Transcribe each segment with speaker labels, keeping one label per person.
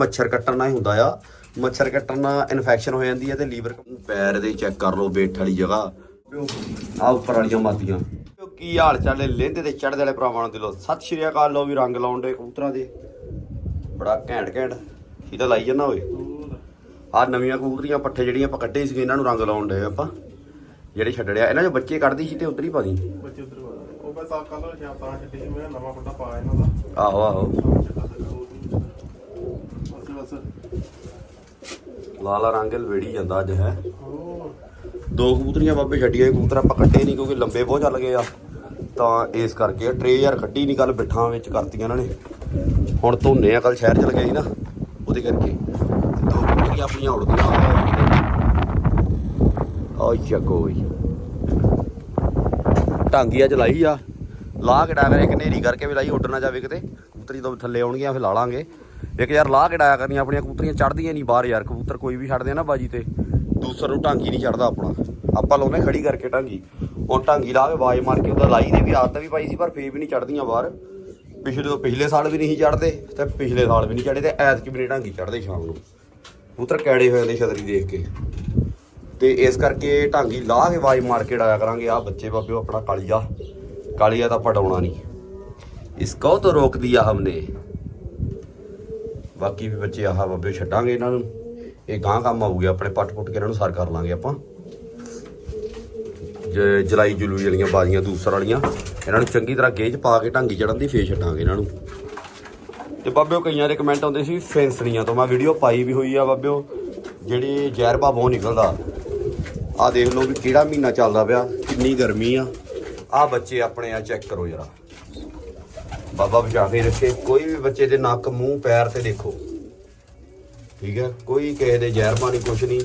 Speaker 1: ਮੱਛਰ ਕੱਟਣ ਨਾਲ ਹੀ ਹੁੰਦਾ ਆ। ਮੱਛਰ ਕੱਟਣ ਨਾਲ ਇਨਫੈਕਸ਼ਨ ਹੋ ਜਾਂਦੀ ਹੈ ਤੇ ਲੀਵਰ ਪੈਰ ਦੇ ਚੈੱਕ ਕਰ ਲਓ ਬੇਠ ਵਾਲੀ ਜਗ੍ਹਾ। ਆ ਉੱਪਰ ਵਾਲੀਆਂ ਮਾਤੀਆਂ। ਕੀ ਹਾਲ ਚਾਲ ਹੈ? ਲਹਿੰਦੇ ਤੇ ਚੜ੍ਹਦੇ ਵਾਲੇ ਭਰਾਵਾਂ ਨੂੰ ਦਿਲੋਂ ਸਤਿ ਸ਼੍ਰੀ ਅਕਾਲ ਲੋ ਵੀ ਰੰਗ ਲਾਉਣ ਦੇ ਕਬੂਤਰਾਂ ਦੇ। ਬੜਾ ਘੈਂਟ ਘੈਂਟ। ਇਹਦਾ ਲਾਈ ਜਾਂਦਾ ਓਏ। ਆ ਨਵੀਆਂ ਕਬੂਤਰੀਆਂ ਪੱਠੇ ਜਿਹੜੀਆਂ ਆਪਾਂ ਕੱਢੇ ਸੀ ਇਹਨਾਂ ਨੂੰ ਰੰਗ ਲਾਉਣ ਦੇ ਆਪਾਂ। ਜਿਹੜੇ ਛੱਡੜਿਆ ਇਹਨਾਂ ਦੇ ਬੱਚੇ ਕੱਢਦੀ ਸੀ ਤੇ ਉਧਰ ਹੀ ਪਾ ਦੀ।
Speaker 2: ਬੱਚੇ ਉਧਰ ਉਹ ਮੈਂ ਤਾਂ ਕੱਲ ਸ਼ਾਮ ਤਾਂ ਛੱਡੀ ਸੀ ਮੈਂ ਨਵਾਂ ਫੁੱਟਾ ਪਾ ਇਹਨਾਂ ਦਾ।
Speaker 1: ਆਹੋ ਆਹੋ।
Speaker 2: ਬਸ।
Speaker 1: ਲਾਲਾ ਰੰਗ ਲਵੇੜੀ ਜਾਂਦਾ ਅੱਜ ਹੈ। ਦੋ ਕਬੂਤਰੀਆਂ ਬਾਬੇ ਛੱਡੀਆਂ ਕਬੂਤਰ ਆਪਾਂ ਕੱਟੇ ਨਹੀਂ ਕਿਉਂਕਿ ਲੰਬੇ ਬਹੁਤ ਚੱਲ ਗਏ ਆ। ਤਾਂ ਇਸ ਕਰਕੇ ਟਰੇ ਯਾਰ ਕੱਢੀ ਨਹੀਂ ਕੱਲ ਬਿੱਠਾਂ ਵਿੱਚ ਕਰਤੀਆਂ ਇਹਨਾਂ ਨੇ। ਹੁਣ ਧੋਨੇ ਆ ਕੱਲ ਸ਼ਹਿਰ ਚਲ ਗਏ ਸੀ ਨਾ ਉਹਦੇ ਕਰਕੇ। ਦੋ ਕਬੂਤਰੀਆਂ ਆਪਣੀਆਂ ਉੜਦੀਆਂ। ਓ ਚੱਕੋਈ ਟਾਂਗੀਆਂ ਚ ਲਾਈ ਆ ਲਾਹ ਕੇ ਡਾਇਆ ਕਰੇ ਨੇਰੀ ਕਰਕੇ ਵੀ ਲਾਈ ਉੱਡ ਨਾ ਜਾਵੇ ਕਿਤੇ। ਕਬੂਤਰੀ ਤੋਂ ਥੱਲੇ ਆਉਣਗੀਆਂ ਫਿਰ ਲਾ ਲਾਂਗੇ। ਇੱਕ ਯਾਰ, ਲਾਹ ਕੇ ਡਾਇਆ ਕਰਨੀਆਂ ਆਪਣੀਆਂ ਕਬੂਤਰੀਆਂ ਚੜਦੀਆਂ ਨਹੀਂ ਬਾਹਰ ਯਾਰ, ਕਬੂਤਰ ਕੋਈ ਵੀ ਛੱਡਦੇ ਆ ਨਾ ਬਾਜੀ ਤੇ। ਦੂਸਰ ਨੂੰ ਟਾਂਗੀ ਨਹੀਂ ਚੜਦਾ ਆਪਣਾ। ਆਪਾਂ ਲਾਉਨੇ ਖੜੀ ਕਰਕੇ ਟਾਂਗੀ ਹੁਣ ਟਾਂਗੀ ਲਾ ਕੇ ਆਵਾਜ਼ ਮਾਰ ਕੇ ਉਹਦਾ ਲਾਈ ਦੇ ਵੀ ਆਦਤ ਵੀ ਪਾਈ ਸੀ, ਪਰ ਫੇਰ ਵੀ ਨਹੀਂ ਚੜਦੀਆਂ ਬਾਹਰ। ਪਿਛਲੇ ਤੋਂ ਪਿਛਲੇ ਸਾਲ ਵੀ ਨਹੀਂ ਚੜਦੇ ਤੇ ਪਿਛਲੇ ਸਾਲ ਵੀ ਨਹੀਂ ਚੜੇ ਤੇ ਐਤਕੀ ਵੀ ਨਹੀਂ ਟਾਂਗੀ ਚੜਦੇ ਸ਼ਾਮ ਨੂੰ। ਕਬੂਤਰ ਕੈੜੇ ਹੋ ਜਾਂਦੇ ਛਤਰੀ ਦੇਖ ਕੇ। ਤੇ ਇਸ ਕਰਕੇ ਢਾਂਗੀ ਲਾਹ ਕੇ ਆਵਾਜ਼ ਮਾਰ ਕੇ ਡਾਇਆ ਕਰਾਂਗੇ। ਆ ਬੱਚੇ ਬਾਬੇ ਆਪਣਾ ਕਾਲੀਆ। ਕਾਲੀਆ ਤਾਂ ਪਟਾਉਣਾ ਨਹੀਂ। ਇਸ ਕੋ ਤਾਂ ਰੋਕ ਦਿਆ ਹਮਨੇ। ਬਾਕੀ ਵੀ ਬੱਚੇ ਆਹ ਬਾਬਿਓ ਛੱਡਾਂਗੇ ਇਹਨਾਂ ਨੂੰ। ਇਹ ਗਾਂ ਕੰਮ ਆਊਗੇ, ਆਪਣੇ ਪੱਟ ਪੁੱਟ ਕੇ ਇਹਨਾਂ ਨੂੰ ਸਰ ਕਰ ਲਾਂਗੇ ਆਪਾਂ। ਜ- ਜਲਾਈ ਜਲੂਈ ਵਾਲੀਆਂ ਬਾਜ਼ੀਆਂ, ਦੂਸਰ ਵਾਲੀਆਂ। ਇਹਨਾਂ ਨੂੰ ਚੰਗੀ ਤਰ੍ਹਾਂ ਗੇਜ ਪਾ ਕੇ ਢਾਂਗੀ ਚੜਨ ਦੀ, ਫੇਰ ਛੱਡਾਂਗੇ ਇਹਨਾਂ ਨੂੰ। ਤੇ ਬਾਬਿਓ, ਕਈਆਂ ਦੇ ਕਮੈਂਟ ਆਉਂਦੇ ਸੀ ਫੈਂਸਣੀਆਂ ਤੋਂ। ਮੈਂ ਵੀਡੀਓ ਪਾਈ ਵੀ ਹੋਈ ਆ ਬਾਬਿਓ, ਜਿਹੜੀ ਜ਼ਹਿਰ ਬਾਬੋਂ ਨਿਕਲਦਾ। ਆ ਦੇਖ ਲਓ ਵੀ ਕਿਹੜਾ ਮਹੀਨਾ ਚੱਲਦਾ ਪਿਆ, ਕਿੰਨੀ ਗਰਮੀ ਆ। ਆ ਬੱਚੇ ਆਪਣੇ ਆ ਚੈੱਕ ਕਰੋ ਜਰਾ। ਬਾਬਾ ਬਚਾ ਕੇ ਰੱਖੇ। ਕੋਈ ਵੀ ਬੱਚੇ ਦੇ ਨੱਕ ਮੂੰਹ ਪੈਰ ਤੇ ਦੇਖੋ। ਠੀਕ ਹੈ? ਕੋਈ ਕਿਸੇ ਦੇ ਜ਼ਹਿਰਮਾ ਨਹੀਂ ਕੁਛ ਨਹੀਂ।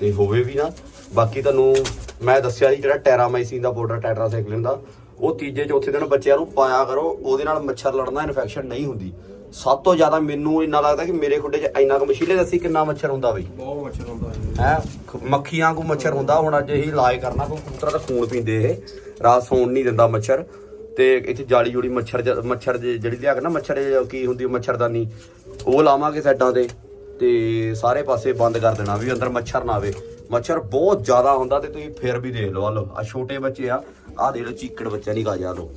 Speaker 1: ਤੇ ਹੋਵੇ ਵੀ ਨਾ। ਬਾਕੀ ਤੁਹਾਨੂੰ ਮੈਂ ਦੱਸਿਆ ਸੀ ਜਿਹੜਾ ਟੈਰਾਮਾਈਸਿਨ ਦਾ ਪਾਊਡਰ ਟੈਟਰਾਸਾਈਕਲਿਨ ਦਾ। ਉਹ ਤੀਜੇ ਚੌਥੇ ਦਿਨ ਬੱਚਿਆਂ ਨੂੰ ਪਾਇਆ ਕਰੋ। ਉਹਦੇ ਨਾਲ ਮੱਛਰ ਲੜਨਾ ਇਨਫੈਕਸ਼ਨ ਨਹੀਂ ਹੁੰਦੀ। ਸਭ ਤੋਂ ਜ਼ਿਆਦਾ ਮੈਨੂੰ ਇੰਨਾ ਲੱਗਦਾ ਕਿ ਮੇਰੇ ਖੁੱਡੇ 'ਚ ਇੰਨਾ ਕੁ ਮਸ਼ੀਲੇ ਦੱਸੀ ਕਿੰਨਾ ਮੱਛਰ ਹੁੰਦਾ ਬਈ।
Speaker 2: ਬਹੁਤ ਮੱਛਰ ਹੁੰਦਾ ਹੈ।
Speaker 1: ਮੱਖੀਆਂ ਕੋ ਮੱਛਰ ਹੁੰਦਾ। ਹੁਣ ਅੱਜ ਇਹੀ ਇਲਾਜ ਕਰਨਾ ਕੋਈ ਕਬੂਤਰਾਂ ਦਾ ਖੂਨ ਪੀਂਦੇ ਇਹ। ਰਾਤ ਸੌਣ ਨਹੀਂ ਦਿੰਦਾ ਮੱਛਰ। ਤੇ ਇੱਥੇ ਜਾਲੀ ਜੁੜੀ ਮੱਛਰ ਜ- ਮੱਛਰ ਜੇ- ਜਿਹੜੀ ਲਿਆ ਕੇ ਨਾ ਮੱਛਰ ਜੇ ਕੀ ਹੁੰਦੀ ਉਹ ਮੱਛਰਦਾਨੀ, ਉਹ ਲਾਵਾਂਗੇ ਸਾਈਡਾਂ ਤੇ ਤੇ ਸਾਰੇ ਪਾਸੇ ਬੰਦ ਕਰ ਦੇਣਾ ਵੀ ਅੰਦਰ ਮੱਛਰ ਨਾ ਆਵੇ। ਮੱਛਰ ਬਹੁਤ ਜ਼ਿਆਦਾ ਹੁੰਦਾ ਤੇ ਤੁਸੀਂ ਫਿਰ ਵੀ ਦੇਖ ਲਓ, ਆ ਲਓ ਆ ਛੋਟੇ ਬੱਚੇ ਆ ਆ ਦੇ ਲਓ, ਚੀਕੜ ਬੱਚਾ ਨਹੀਂ ਜਾ ਲਓ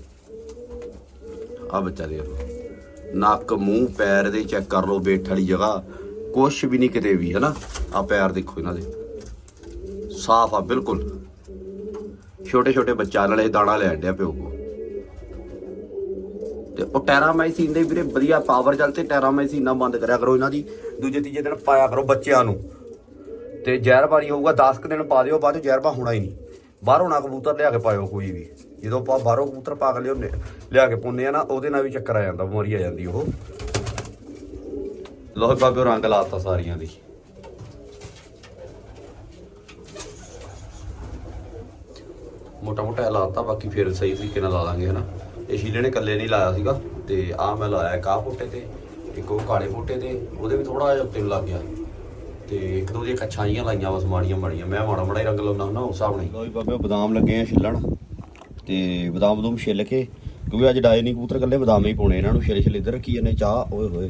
Speaker 1: ਆ ਬੱਚਾ ਦੇਖ ਲਓ। ਨੱਕ, ਮੂੰਹ, ਪੈਰ ਦੇ ਚੈੱਕ ਕਰ ਲਓ, ਬੈਠ ਵਾਲੀ ਜਗ੍ਹਾ। ਕੁਛ ਵੀ ਨਹੀਂ ਕਿਤੇ ਵੀ, ਹੈਨਾ? ਆ ਪੈਰ ਦੇਖੋ ਇਹਨਾਂ ਦੇ। ਸਾਫ਼ ਆ, ਬਿਲਕੁਲ। ਛੋਟੇ ਛੋਟੇ ਬੱਚਾ ਨਾਲੇ ਦਾਣਾ ਲੈਣ ਡਿਆ ਪਿਓ ਕੋ ਤੇ ਉਹ ਟੈਰਾਮਾਈਸਿਨ ਦੇ ਵੀਰੇ ਵਧੀਆ ਪਾਵਰ ਚੱਲ ਤੇ ਟੈਰਾਮਾਈਸਿਨ ਨਾ ਬੰਦ ਕਰਿਆ ਕਰੋ ਇਹਨਾਂ ਦੀ। ਦੂਜੇ ਤੀਜੇ ਦਿਨ ਪਾਇਆ ਕਰੋ ਬੱਚਿਆਂ ਨੂੰ। ਤੇ ਜ਼ਹਿਰਬਾਰੀ ਹੋਊਗਾ 10 ਦਿਨ ਪਾ ਦਿਓ, ਬਾਅਦ ਜ਼ਹਿਰਬਾ ਹੋਣਾ ਹੀ ਨਹੀਂ। ਬਾਹਰੋਂ ਨਾ ਕਬੂਤਰ ਲਿਆ ਕੇ ਪਾਇਓ ਕੋਈ ਵੀ। ਜਦੋਂ ਆਪਾਂ ਬਾਹਰੋਂ ਕਬੂਤਰ ਪਾ ਕੇ ਲਿਆਉਂਦੇ ਲਿਆ ਕੇ ਪਾਉਂਦੇ ਆ ਨਾ, ਉਹਦੇ ਨਾਲ ਵੀ ਚੱਕਰ ਆ ਜਾਂਦਾ, ਬਿਮਾਰੀ ਆ ਜਾਂਦੀ ਉਹ। ਲੋਹੇ ਬਾਬੇ, ਰੰਗ ਲਾਤਾ ਸਾਰੀਆਂ ਦੀ। ਮੋਟਾ ਮੋਟਾ ਲਾਤਾ, ਬਾਕੀ ਫਿਰ ਸਹੀ ਤਰੀਕੇ ਨਾਲ ਲਾ ਲਾਂਗੇ, ਹਨਾ। ਇਹ ਸ਼ੀਲੇ ਨੇ ਇਕੱਲੇ ਨਹੀਂ ਲਾਇਆ ਸੀਗਾ ਤੇ ਆ ਮੈਂ ਲਾਇਆ ਕਾਹ ਫੁੱਟੇ ਤੇ, ਇੱਕ ਉਹ ਕਾਲੇ ਫੁੱਟੇ ਤੇ, ਉਹਦੇ ਵੀ ਥੋੜਾ ਜਿਹਾ ਉੱਤੇ ਲੱਗ ਗਿਆ। ਤੇ ਇੱਕ ਦੋ ਦੀਆਂ ਕੱਛਾਂ ਜੀਆਂ ਲਾਈਆਂ ਬਸ ਮਾੜੀਆਂ ਮਾੜੀਆਂ, ਮੈਂ ਮਾੜਾ ਮਾੜਾ ਹੀ ਰੰਗ ਲਾਉਣਾ ਹੁੰਦਾ ਉਸ ਹਿਸਾਬ ਨਾਲ ਲੋ ਜੀ ਬਾਬੇ, ਬਦਾਮ ਲੱਗੇ ਆ ਛਿੱਲਣ, ਤੇ ਬਦਾਮ ਬਦੂਮ ਛਿੱਲ ਕੇ, ਕਿਉਂਕਿ ਅੱਜ ਡਾਏ ਨਹੀਂ ਕਬੂਤਰ ਕੱਲੇ ਬਦਾਮ ਹੀ ਪਾਉਣੇ ਇਹਨਾਂ ਨੂੰ ਛਿੱਲ ਛਿੱਲ ਇੱਧਰ ਰੱਖੀ ਜਾਂਦੇ, ਚਾਹ, ਓਏ ਹੋਏ।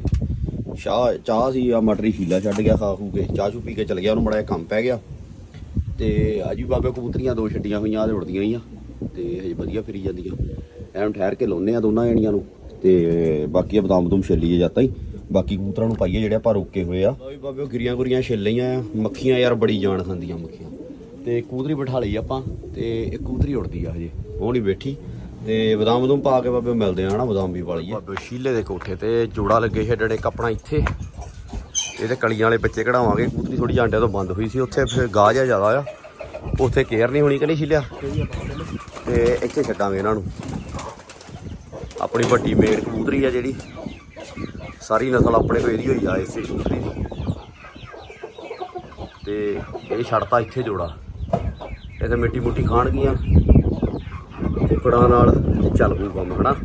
Speaker 1: ਚਾਹ ਚਾਹ ਸੀ ਆ ਮਟਰੀ ਛੀਲਾ ਛੱਡ ਗਿਆ ਖਾ ਖੂ ਕੇ, ਚਾਹ ਚੂ ਪੀ ਕੇ ਚਲ ਗਿਆ, ਉਹਨੂੰ ਬੜਾ ਕੰਮ ਪੈ ਗਿਆ। ਤੇ ਅੱਜ ਵੀ ਬਾਬੇ, ਕਬੂਤਰੀਆਂ ਦੋ ਛੱਡੀਆਂ ਹੋਈਆਂ ਤੇ ਉੜਦੀਆਂ ਹੀ ਆ ਤੇ ਹਜੇ ਵਧੀਆ ਫਿਰੀ ਜਾਂਦੀਆਂ। ਐਨ ਠਹਿਰ ਕੇ ਲਾਉਨੇ ਆ ਦੋਨਾਂ ਜਣੀਆਂ ਨੂੰ। ਤੇ ਬਾਕੀ ਆ ਬਦਾਮ ਬਦੂਮ ਛਿੱਲੀਏ ਜਾਂਦਾ ਹੀ। ਬਾਕੀ ਕਬੂਤਰਾਂ ਨੂੰ ਪਾਈਏ ਜਿਹੜੇ ਆਪਾਂ ਰੋਕੇ ਹੋਏ ਆ। ਵੀ ਬਾਬੇ ਗਿਰੀਆਂ ਗੁਰੀਆਂ ਛਿੱਲ ਲਈਆਂ ਆ। ਮੱਖੀਆਂ ਯਾਰ ਬੜੀ ਜਾਨ ਖਾਂਦੀਆਂ ਮੱਖੀਆਂ। ਤੇ ਕਬੂਤਰੀ ਬਿਠਾ ਲਈ ਆਪਾਂ ਤੇ ਇੱਕ ਕਬੂਤਰੀ ਉੜਦੀ ਆ ਹਜੇ। ਉਹ ਨਹੀਂ ਬੈਠੀ। ਤੇ ਬਦਾਮ ਬਦੂਮ ਪਾ ਕੇ ਬਾਬੇ ਮਿਲਦੇ ਆ ਹਨਾ? ਬਦਾਮ ਵੀ ਵਾਲੀਏ। ਬਾਬੇ ਸ਼ੀਲੇ ਦੇ ਕੋਠੇ ਤੇ ਜੋੜਾ ਲੱਗੇ ਛੱਡਣੇ ਕੱਪੜਾ ਇੱਥੇ। ਇਹਦੇ ਕਲੀਆਂ ਵਾਲੇ ਬੱਚੇ ਕਢਾਵਾਂਗੇ। ਕਬੂਤਰੀ ਥੋੜੀ ਜਾਂਡਿਆਂ ਤੋਂ ਬੰਦ ਹੋਈ ਸੀ। ਉੱਥੇ ਫਿਰ ਗਾਹ ਜਿਹਾ ਜ਼ਿਆਦਾ ਆ। ਉੱਥੇ ਕੇਅਰ ਨਹੀਂ ਹੋਣੀ ਕਿ ਨਹੀਂ ਛਿਲਿਆ? ਤੇ ਇੱਥੇ ਛੱਡਾਂਗੇ ਇਹਨਾਂ ਨੂੰ। ਆਪਣੀ ਵੱਡੀ ਮੇਨ ਕਬੂਤਰੀ ਆ ਜਿਹੜੀ। ਸਾਰੀ ਨਸਲ ਆਪਣੇ ਕੋਲ ਇਹਦੀ ਹੋਈ ਆ, ਇਸੇ ਕਬੂਤਰੀ ਦੀ। ਤੇ ਇਹ ਛੱਡਤਾ ਇੱਥੇ ਜੋੜਾ। ਇਹ ਤਾਂ ਮਿੱਟੀ ਮੁੱਟੀ ਖਾਣਗੀਆਂ ਕੁਕੜਾਂ ਨਾਲ ਤੇ ਚੱਲ ਪੂ ਕੰਮ, ਹਨਾ?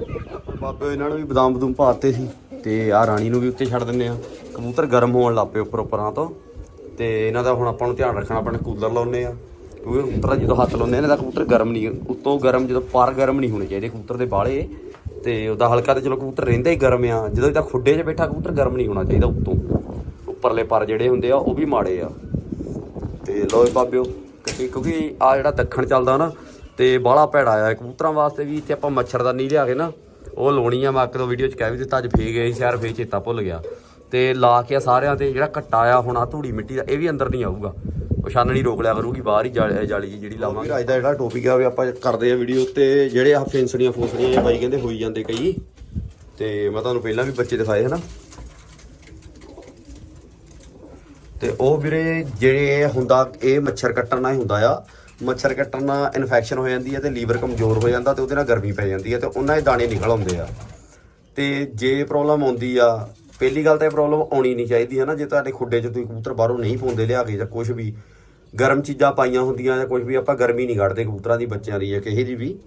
Speaker 1: ਬਾਬੇ, ਇਹਨਾਂ ਨੂੰ ਵੀ ਬਦਾਮ ਬਦੂਮ ਪਾਤੇ ਸੀ। ਤੇ ਆ ਰਾਣੀ ਨੂੰ ਵੀ ਉੱਤੇ ਛੱਡ ਦਿੰਨੇ ਆ। ਕਬੂਤਰ ਗਰਮ ਹੋਣ ਲੱਗ ਪਏ ਉੱਪਰ ਉੱਪਰਾਂ ਤੋਂ। ਤੇ ਇਹਨਾਂ ਦਾ ਹੁਣ ਆਪਾਂ ਨੂੰ ਧਿਆਨ ਰੱਖਣਾ ਆਪਣੇ ਕੂਲਰ ਲਾਉਨੇ ਆ। ਕਿਉਂਕਿ ਕਬੂਤਰ ਜਦੋਂ ਹੱਥ ਲਾਉਂਦੇ ਆ, ਇਹਨਾਂ ਕਬੂਤਰ ਗਰਮ ਨਹੀਂ, ਉੱਤੋਂ ਗਰਮ, ਜਦੋਂ ਪਰ ਗਰਮ ਨਹੀਂ ਹੋਣੇ ਚਾਹੀਦੇ ਕਬੂਤਰ ਦੇ ਬਾਲੇ ਤੇ ਉਹਦਾ ਹਲਕਾ ਤੇ ਚਲੋ ਕਬੂਤਰ ਰਹਿੰਦਾ ਹੀ ਗਰਮ ਆ। ਜਦੋਂ ਇਹਦਾ ਖੁੱਡੇ 'ਚ ਬੈਠਾ ਕਬੂਤਰ ਗਰਮ ਨਹੀਂ ਹੋਣਾ ਚਾਹੀਦਾ ਉੱਤੋਂ। ਉੱਪਰਲੇ ਪਰ ਜਿਹੜੇ ਹੁੰਦੇ ਆ, ਉਹ ਵੀ ਮਾੜੇ ਆ। ਤੇ ਲੋਏ ਬਾਬਿਓ, ਕਿਉਂਕਿ ਕਿਉਂਕਿ ਆ ਜਿਹੜਾ ਦੱਖਣ ਚੱਲਦਾ ਨਾ, ਤੇ ਬਾਹਲਾ ਭੈੜਾ ਆ। ਕਬੂਤਰਾਂ ਵਾਸਤੇ ਵੀ ਤੇ ਆਪਾਂ ਮੱਛਰਦਾਨੀ ਲਿਆ ਕੇ ਨਾ, ਉਹ ਲਾਉਣੀ ਆ। ਮੈਂ ਇੱਕ ਦੋ ਵੀਡੀਓ ਚ ਕਹਿ ਵੀ ਦਿੱਤਾ, ਅੱਜ ਫੇਕ ਗਏ ਸ਼ਹਿਰ ਫੇਕ ਚੇਤਾ ਭੁੱਲ ਗਿਆ। ਤੇ ਲਾ ਕੇ ਆ ਸਾਰਿਆਂ ਤੇ ਜਿਹੜਾ ਘੱਟਾ ਆ, ਹੁਣ ਆ ਧੂੜੀ ਮਿੱਟੀ ਦਾ, ਇਹ ਵੀ ਅੰਦਰ ਨਹੀਂ ਆਊਗਾ। ਉਹ ਛਾਨਣੀ ਰੋਕ ਲਿਆ ਕਰੂਗੀ ਬਾਹਰ ਹੀ ਜਾਲੀ ਜਾਲੀ ਜਿਹੀ ਜਿਹੜੀ ਲਾਵਾਂਗੇ। ਅੱਜ ਦਾ ਜਿਹੜਾ ਟੌਪਿਕ ਆ ਵੀ ਆਪਾਂ ਕਰਦੇ ਆ ਵੀਡੀਓ ਤੇ ਜਿਹੜੇ ਆ ਫੈਂਸੜੀਆਂ ਫੋਸੜੀਆਂ ਇਹ ਬਾਈ ਕਹਿੰਦੇ ਹੋਈ ਜਾਂਦੇ ਕਈ। ਤੇ ਮੈਂ ਤੁਹਾਨੂੰ ਪਹਿਲਾਂ ਵੀ ਬੱਚੇ ਦਿਖਾਏ ਹਨਾ। ਤੇ ਉਹ ਵੀਰੇ ਜਿਹੜੇ ਹੁੰਦਾ ਇਹ ਮੱਛਰ ਕੱਟਣ ਨਾਲ ਹੀ ਹੁੰਦਾ ਆ। ਮੱਛਰ ਕੱਟਣ ਨਾਲ ਇਨਫੈਕਸ਼ਨ ਹੋ ਜਾਂਦੀ ਹੈ ਤੇ ਲੀਵਰ ਕਮਜ਼ੋਰ ਹੋ ਜਾਂਦਾ ਤੇ ਉਹਦੇ ਨਾਲ ਗਰਮੀ ਪੈ ਜਾਂਦੀ ਹੈ ਤੇ ਉਹਨਾਂ ਦੇ ਦਾਣੇ ਨਿਕਲ ਆਉਂਦੇ ਆ। ਤੇ ਜੇ ਪ੍ਰੋਬਲਮ ਆਉਂਦੀ ਆ ਪਹਿਲੀ ਗੱਲ ਤਾਂ ਇਹ ਪ੍ਰੋਬਲਮ ਆਉਣੀ ਨਹੀਂ ਚਾਹੀਦੀ ਹੈ ਨਾ ਜੇ ਤੁਹਾਡੇ ਖੁੱਡੇ 'ਚ ਤੁਸੀਂ ਕਬੂਤਰ ਬਾਹਰੋਂ ਨਹੀਂ ਪਾਉਂਦੇ ਲਿਆ ਕੇ ਜਾਂ ਕੁਝ ਵੀ ਗਰਮ ਚੀਜ਼ਾਂ ਪਾਈਆਂ ਹੁੰਦੀਆਂ ਜਾਂ ਕੁਝ ਵੀ ਆਪਾਂ ਗਰਮੀ ਨਹੀਂ ਕੱਢਦੇ ਕਬੂਤਰਾਂ ਦੀ ਬੱਚਿਆਂ ਦੀ ਜਾਂ ਕਿਸੇ ਦੀ ਵੀ।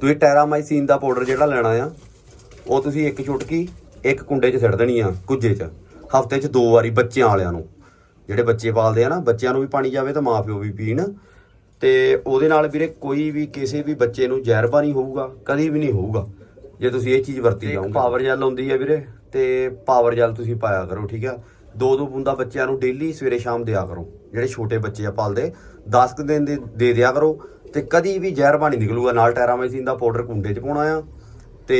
Speaker 1: ਤੁਸੀਂ ਟੈਰਾਮਾਈਸੀਨ ਦਾ ਪਾਊਡਰ ਜਿਹੜਾ ਲੈਣਾ ਆ ਉਹ ਤੁਸੀਂ ਇੱਕ ਚੁਟਕੀ ਇੱਕ ਕੁੰਡੇ 'ਚ ਸਿੱਟ ਦੇਣੀ ਆ ਕੁੱਜੇ 'ਚ। ਹਫ਼ਤੇ 'ਚ ਦੋ ਵਾਰੀ ਬੱਚਿਆਂ ਵਾਲਿਆਂ ਨੂੰ। ਜਿਹੜੇ ਬੱਚੇ ਪਾਲਦੇ ਆ ਨਾ ਬੱਚਿਆਂ ਨੂੰ ਵੀ ਪਾਣੀ ਜਾਵੇ ਤਾਂ ਮਾਪਿਓ ਵੀ ਪੀਣ। ਤੇ ਉਹਦੇ ਨਾਲ ਵੀਰੇ ਕੋਈ ਵੀ ਕਿਸੇ ਵੀ ਬੱਚੇ ਨੂੰ ਜ਼ਹਿਰਬਾ ਨਹੀਂ ਹੋਊਗਾ ਕਦੀ ਵੀ ਨਹੀਂ ਹੋਊਗਾ। ਜੇ ਤੁਸੀਂ ਇਹ ਚੀਜ਼ ਵਰਤੀ ਜਾਓਗੇ। ਪਾਵਰ ਜੈਲ ਆਉਂਦੀ ਹੈ ਵੀਰੇ। ਤੇ ਪਾਵਰ ਜੈਲ ਤੁਸੀਂ ਪਾਇਆ ਕਰੋ ਠੀਕ ਆ? ਦੋ ਦੋ ਬੂੰਦਾ ਬੱਚਿਆਂ ਨੂੰ ਡੇਲੀ ਸਵੇਰੇ ਸ਼ਾਮ ਦਿਆ ਕਰੋ। ਜਿਹੜੇ ਛੋਟੇ ਬੱਚੇ ਆ ਪਾਲਦੇ 10 ਕੁ ਦਿਨ ਦੇ ਦੇ ਦਿਆ ਕਰੋ। ਤੇ ਕਦੀ ਵੀ ਜ਼ਹਿਰ ਪਾਣੀ ਨਿਕਲੂਗਾ, ਨਾਲ ਟੈਰਾਮਾਈਸਿਨ ਦਾ ਪਾਊਡਰ ਕੁੰਡੇ 'ਚ ਪਾਉਣਾ ਆ। ਤੇ